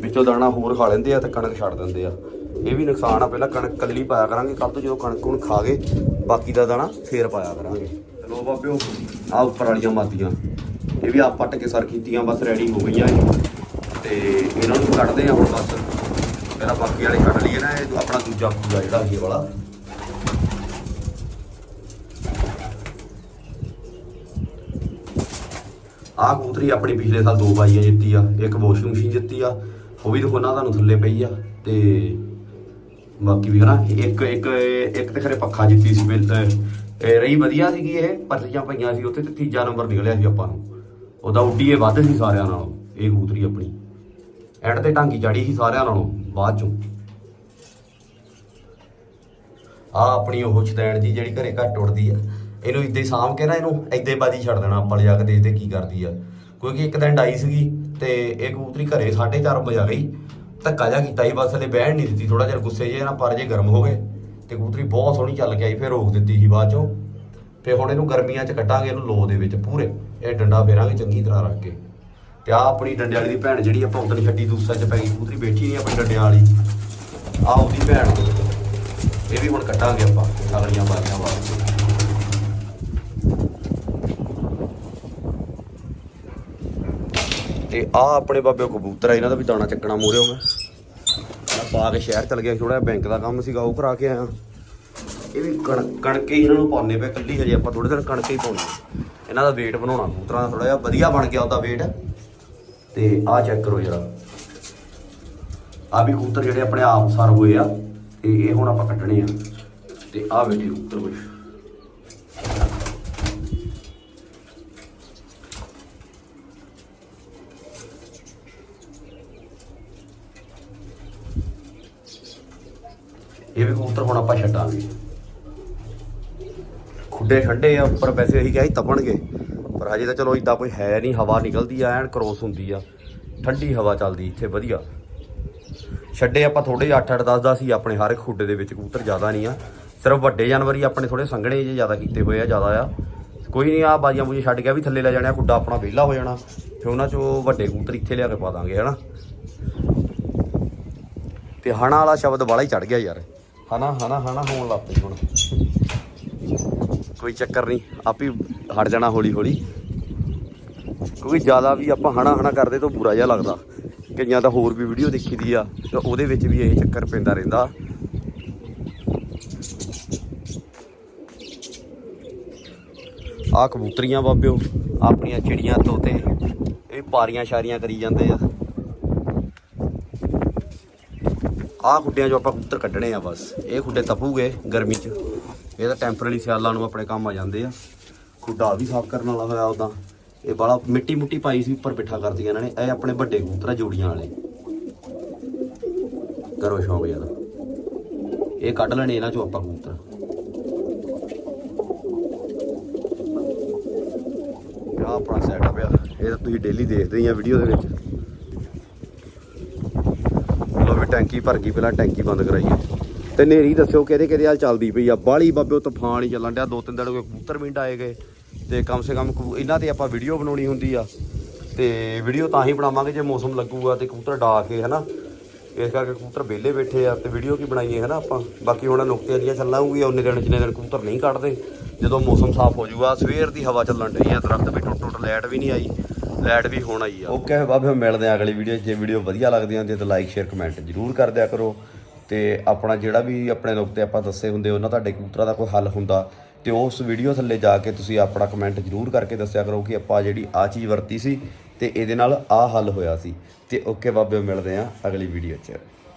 Speaker 1: ਵਿੱਚੋਂ ਦਾਣਾ ਹੋਰ ਖਾ ਲੈਂਦੇ ਆ ਤੇ ਕਣਕ ਛੱਡ ਦਿੰਦੇ ਆ। ਇਹ ਵੀ ਨੁਕਸਾਨ ਆ ਪਹਿਲਾਂ ਕਣਕ ਕੱਲੀ ਪਾਇਆ ਕਰਾਂਗੇ ਕੱਲ ਤੋਂ ਜਦੋਂ ਕਣਕ ਹੁਣ ਖਾ ਗਏ ਬਾਕੀ ਦਾ ਦਾਣਾ ਫੇਰ ਪਾਇਆ ਕਰਾਂਗੇ। ਚਲੋ ਬਾਬਿਓ। ਆ ਉੱਪਰ ਵਾਲੀਆਂ ਮਾਤੀਆਂ ਇਹ ਵੀ ਆਪ ਪੱਟ ਕੇ ਸਰ ਕੀਤੀਆਂ ਬਸ ਰੈਡੀ ਹੋ ਗਈਆਂ ਤੇ ਇਹਨਾਂ ਨੂੰ ਕੱਢਦੇ ਆ ਹੁਣ ਬਸ। ਪਹਿਲਾਂ ਬਾਕੀ ਵਾਲੇ ਕੱਢ ਲਈਏ ਨਾ ਇਹ ਆਪਣਾ ਦੂਜਾ ਪੂਜਾ ਜਿਹੜਾ ਇਹ ਵਾਲਾ। ਆਹ ਕਬੂਤਰੀ ਆਪਣੀ ਪਿਛਲੇ ਸਾਲ ਦੋ ਬਾਈਆਂ ਜਿੱਤੀ ਆ, ਇੱਕ ਵਾਸ਼ਿੰਗ ਮਸ਼ੀਨ ਜਿੱਤੀ ਆ, ਉਹ ਵੀ ਦਿਖਾਉਣਾ ਤੁਹਾਨੂੰ ਥੱਲੇ ਪਈ ਆ ਤੇ ਬਾਕੀ ਵੀ ਹਨਾ, ਇੱਕ ਇੱਕ ਇੱਕ ਤੇ ਖਰੇ ਪੱਖਾ ਜਿੱਤੀ ਸੀ ਬਿਲ ਰਹੀ ਵਧੀਆ ਸੀਗੀ ਇਹ ਪਰਲੀਆਂ ਪਈਆਂ ਸੀ ਉੱਥੇ ਤੇ ਤੀਜਾ ਨੰਬਰ ਨਿਕਲਿਆ ਸੀ ਆਪਾਂ ਨੂੰ। ਉਹਦਾ ਉੱਡੀਏ ਵੱਧ ਸੀ ਸਾਰਿਆਂ ਨਾਲੋਂ, ਇਹ ਕਬੂਤਰੀ ਆਪਣੀ। ਐਂਡ ਤੇ ਢਾਂਗੀ ਚੜੀ ਸੀ ਸਾਰਿਆਂ ਨਾਲੋਂ, ਬਾਅਦ ਚੋਂ। ਆ ਆਪਣੀ ਉਹ ਛਦੈਣ ਜੀ ਜਿਹੜੀ ਘਰੇ ਘੱਟ ਉੱਡਦੀ ਆ ਇਹਨੂੰ ਇੱਦਾਂ ਹੀ ਸਾਂਭ ਕੇ ਨਾ ਇਹਨੂੰ ਇੱਦਾਂ ਬਾਜੀ ਛੱਡ ਦੇਣਾ ਆਪਾਂ ਲਿਆ ਕੇ ਦੇਖਦੇ ਕੀ ਕਰਦੀ ਆ। ਕਿਉਂਕਿ ਇੱਕ ਦਿਨ ਡਾਈ ਸੀਗੀ ਤੇ ਇਹ ਕਬੂਤਰੀ ਘਰੇ 4:30 ਵਜੇ ਆ ਗਈ। ਧੱਕਾ ਜਾ ਕੀਤਾ ਹੀ ਬਸ ਹਲੇ ਬਹਿਣ ਨਹੀਂ ਦਿੱਤੀ ਥੋੜਾ ਜਿਹਾ ਗੁੱਸੇ ਜੇ ਨਾ ਪਰ ਜੇ ਗਰਮ ਹੋ ਗਏ ਤੇ ਕਬੂਤਰੀ ਬਹੁਤ ਸੋਹਣੀ ਚੱਲ ਕੇ ਆਈ, ਫਿਰ ਰੋਕ ਦਿੱਤੀ ਸੀ ਬਾਅਦ ਚੋਂ। ਤੇ ਹੁਣ ਇਹਨੂੰ ਗਰਮੀਆਂ 'ਚ ਕੱਢਾਂਗੇ ਇਹਨੂੰ ਲੋ ਦੇ ਵਿੱਚ ਪੂਰੇ। ਇਹ ਡੰਡਾ ਫੇਰਾਂਗੇ ਚੰਗੀ ਤਰ੍ਹਾਂ ਰੱਖ ਕੇ। ਤੇ ਆ ਆਪਣੀ ਡੰਡੇ ਵਾਲੀ ਦੀ ਭੈਣ ਜਿਹੜੀ ਆਪਾਂ ਉਦੋਂ ਛੱਡੀ, ਦੂਸਰੇ 'ਚ ਪੈ ਗਈ, ਕਬੂਤਰੀ ਬੈਠੀ ਨਹੀਂ ਆਪਣੀ ਡੰਡਿਆਂ ਵਾਲੀ। ਆ ਉਹਦੀ ਭੈਣ ਇਹ ਵੀ ਹੁਣ ਕੱਟਾਂਗੇ ਆਪਾਂ ਅਗਲੀਆਂ ਬਾਰੀਆਂ ਵਾਸਤੇ ਤੇ ਆ ਆਪਣੇ ਬਾਬੇ ਕਬੂਤਰ ਆ, ਇਹਨਾਂ ਦਾ ਵੀ ਦਾਣਾ ਚੱਕਣਾ ਮੂਰੇ ਮੈਂ ਪਾ ਕੇ ਸ਼ਹਿਰ ਚਲ ਗਿਆ ਥੋੜਾ ਬੈਂਕ ਦਾ ਕੰਮ ਸੀਗਾ, ਉਹ ਕਰਾ ਕੇ ਆਇਆ। ਇਹ ਵੀ ਕਣ, ਕਣਕੇ ਹੀ ਇਹਨਾਂ ਨੂੰ ਪਾਉਣੇ ਪਏ ਕੱਲੀ ਹਜੇ ਆਪਾਂ ਥੋੜੇ ਦਿਨ ਕਣਕ ਹੀ ਪਾਉਣੇ ਇਹਨਾਂ ਦਾ weight ਬਣਾਉਣਾ, ਕਬੂਤਰਾਂ ਦਾ ਥੋੜਾ ਜਿਹਾ ਵਧੀਆ ਬਣ ਗਿਆ ਉਹਦਾ weight ਤੇ ਆਹ ਚੈੱਕ ਕਰੋ ਜਰਾ। ਆ ਵੀ ਕਬੂਤਰ ਜਿਹੜੇ ਆਪਣੇ ਆਪ ਸਰ ਹੋਏ ਆ, ਤੇ ਇਹ ਹੁਣ ਆਪਾਂ ਕੱਟਣੇ ਆ। ਤੇ ਆਹ ਬੈਠੇ ਕਬੂਤਰ ਕੁਛ। ਇਹ ਹੁਣ ਆਪਾਂ ਛੱਡਾਂਗੇ। ਖੁੱਡੇ ਛੱਡੇ ਆ, ਉੱਪਰ ਵੈਸੇ ਅਸੀਂ ਕਿਹਾ ਸੀ ਤਪਣਗੇ, ਪਰ ਹਜੇ ਤਾਂ ਚਲੋ ਇਦਾਂ ਕੋਈ ਹੈ ਨਹੀਂ, ਹਵਾ ਨਿਕਲਦੀ ਆ, ਐਨ ਕਰੋਸ ਹੁੰਦੀ ਆ। ਠੰਡੀ ਹਵਾ ਚੱਲਦੀ ਇੱਥੇ, ਵਧੀਆ। ਛੱਡੇ ਆਪਾਂ ਥੋੜੇ 8 8 10 10 ਹੀ ਆਪਣੇ ਹਰ ਇੱਕ ਖੁੱਡੇ ਦੇ ਵਿੱਚ ਕਬੂਤਰ ਜ਼ਿਆਦਾ ਨਹੀਂ ਆ। ਸਿਰਫ ਵੱਡੇ ਜਾਨਵਰ ਹੀ ਆਪਣੇ ਥੋੜੇ ਸੰਘਣੇ ਜਿਹੇ ਜ਼ਿਆਦਾ ਕੀਤੇ ਹੋਏ ਆ, ਜ਼ਿਆਦਾ ਆ। ਕੋਈ ਨਹੀਂ ਆ ਬਾਜੀਆਂ ਬੂਜੀਆਂ ਛੱਡ ਗਿਆ ਵੀ ਥੱਲੇ ਲੈ ਜਾਣਾ ਖੁੱਡਾ ਆਪਣਾ ਵਿਹਲਾ ਹੋ ਜਾਣਾ। ਫਿਰ ਉਹਨਾਂ ਚੋਂ ਵੱਡੇ ਕਬੂਤਰ ਇੱਥੇ ਲਿਆ ਕੇ ਪਾ ਦਾਂਗੇ, ਹਨਾ। ਤੇ ਹਣਾ ਵਾਲਾ ਸ਼ਬਦ ਵਾਲਾ ਹੀ ਚੜ ਗਿਆ ਯਾਰ। ਹਨਾ ਹਨਾ ਹਨਾ ਹੋਣ ਲੱਗ ਪਈ ਹੁਣ। ਕੋਈ ਚੱਕਰ ਨਹੀਂ, ਆਪ ਹੀ ਹਟ ਜਾਣਾ ਹੌਲੀ ਹੌਲੀ ਕਿਉਂਕਿ ਜ਼ਿਆਦਾ ਵੀ ਆਪਾਂ ਹਣਾ ਹਣਾ ਕਰਦੇ ਤਾਂ ਬੁਰਾ ਜਿਹਾ ਲੱਗਦਾ। ਕਈਆਂ ਤਾਂ ਹੋਰ ਵੀ ਵੀਡੀਓ ਦੇਖੀ ਦੀ ਆ, ਤੇ ਉਹਦੇ ਵਿੱਚ ਵੀ ਇਹ ਚੱਕਰ ਪੈਂਦਾ ਰਹਿੰਦਾ। ਆ ਕਬੂਤਰੀਆਂ ਬਾਬਿਓ, ਆਪਣੀਆਂ ਚਿੜੀਆਂ ਤੋਤੇ, ਇਹ ਪਾਰੀਆਂ ਸ਼ਾਰੀਆਂ ਕਰੀ ਜਾਂਦੇ ਆ। ਆਹ ਖੁੱਡਿਆਂ 'ਚੋਂ ਆਪਾਂ ਕਬੂਤਰ ਕੱਢਣੇ ਆ ਬਸ। ਇਹ ਖੁੱਡੇ ਤਪੂਗੇ ਗਰਮੀ 'ਚ। ਇਹ ਤਾਂ ਟੈਂਪਰੇਰੀ ਸਿਆਲਾਂ ਨੂੰ ਆਪਣੇ ਕੰਮ ਆ ਜਾਂਦੇ ਆ। ਖੁੱਡਾ ਵੀ ਸਾਫ਼ ਕਰਨ ਵਾਲਾ ਹੋਇਆ ਉਦਾਂ ਇਹ ਬਾਲਾ ਮਿੱਟੀ ਮੁੱਟੀ ਪਾਈ ਸੀ, ਉੱਪਰ ਪਿੱਠਾ ਕਰਦੀਆਂ ਇਹਨਾਂ ਨੇ। ਇਹ ਆਪਣੇ ਵੱਡੇ ਕਬੂਤਰ ਆ, ਜੋੜੀਆਂ ਵਾਲੇ। ਕਰੋ ਸ਼ੌਂਕ ਯਾਰ ਇਹ ਕੱਢ ਲੈਣੇ ਇਹਨਾਂ 'ਚੋਂ ਆਪਾਂ ਕਬੂਤਰ। ਆ ਆਪਣਾ ਸੈਟਅਪ ਆ। ਇਹ ਤਾਂ ਤੁਸੀਂ ਡੇਲੀ ਦੇਖਦੇ ਹੀ ਆ ਵੀਡੀਓ ਦੇ ਵਿੱਚ ਲੋ ਵੀ ਟੈਂਕੀ ਭਰ ਗਈ, ਪਹਿਲਾਂ ਟੈਂਕੀ ਬੰਦ ਕਰਾਈਏ ਤੇ ਨੇਰੀ ਦੱਸਿਓ ਕਿਹਦੇ ਕਿਹਦੇ ਹਾਲ ਚੱਲਦੀ ਪਈ ਆ। ਬਾਲੀ ਬਾਬੇ ਤੂਫਾਨ ਹੀ ਚੱਲਣ ਡਿਆ, ਦੋ ਤਿੰਨ ਦਿਨ ਹੋ ਗਏ ਕਬੂਤਰ ਵੀ ਆਏ ਗਏ। ਤੇ ਕਮ ਸੇ ਕਮ ਕਬੂ- ਇਹਨਾਂ ਤੇ ਆਪਾਂ ਵੀਡੀਓ ਬਣਾਉਣੀ ਹੁੰਦੀ ਆ। ਤੇ ਵੀਡੀਓ ਤਾਂ ਹੀ ਬਣਾਵਾਂਗੇ ਜੇ ਮੌਸਮ ਲੱਗੂਗਾ ਤੇ ਕਬੂਤਰ ਡਾ ਕੇ, ਹਨਾ। ਇਸ ਕਰਕੇ ਕਬੂਤਰ ਵਿਹਲੇ ਬੈਠੇ ਆ ਤੇ ਵੀਡੀਓ ਕੀ ਬਣਾਈਏ, ਹਨਾ ਆਪਾਂ। ਬਾਕੀ ਹੁਣ ਨੁਕਤੇ ਦੀਆਂ ਚੱਲਾਂਗੀਆਂ ਉਹਨੇ ਦਿਨ ਜਿੰਨੇ ਦਿਨ ਕਬੂਤਰ ਨਹੀਂ ਕੱਢਦੇ। ਜਦੋਂ ਮੌਸਮ ਸਾਫ਼ ਹੋ ਜਾਊਗਾ, ਸਵੇਰ ਦੀ ਹਵਾ ਚੱਲਣ ਡਈ ਆ, ਦਰਖਤ ਵੀ ਟੁੱਟ ਟੁੱਟ ਲਾਈਟ ਵੀ ਨਹੀਂ ਆਈ। ਲਾਈਟ ਵੀ ਹੁਣ ਆਈ ਆ। ਓਕੇ ਬਾਬੇ ਮਿਲਦੇ ਆ ਅਗਲੀ ਵੀਡੀਓ 'ਚ। ਜੇ ਵੀਡੀਓ ਵਧੀਆ ਲੱਗਦੀ ਹੁੰਦੀ ਹੈ ਤਾਂ ਲਾਈਕ ਸ਼ੇਅਰ ਕਮੈਂਟ ਜ਼ਰੂਰ ਕਰ ਦਿਆ ਕਰੋ। ਤੇ ਆਪਣਾ ਜਿਹੜਾ ਵੀ ਆਪਣੇ ਨੁਕਤੇ ਆਪਾਂ ਦੱਸੇ ਹੁੰਦੇ, ਉਹਨਾਂ ਤੁਹਾਡੇ ਕਬੂਤਰਾਂ ਦਾ ਕੋਈ ਹੱਲ ਹੁੰਦਾ, ਤੇ ਉਸ ਵੀਡੀਓ ਥੱਲੇ ਜਾ ਕੇ ਤੁਸੀਂ ਆਪਣਾ ਕਮੈਂਟ ਜ਼ਰੂਰ ਕਰਕੇ ਦੱਸਿਆ ਕਰੋ ਕਿ ਆਪਾਂ ਜਿਹੜੀ ਆ ਚੀਜ਼ ਵਰਤੀ ਸੀ ਤੇ ਇਹਦੇ ਨਾਲ ਆ ਹੱਲ ਹੋਇਆ ਸੀ। ਤੇ ਓਕੇ ਬਾਬੇ ਮਿਲਦੇ ਆ ਅਗਲੀ ਵੀਡੀਓ 'ਚ।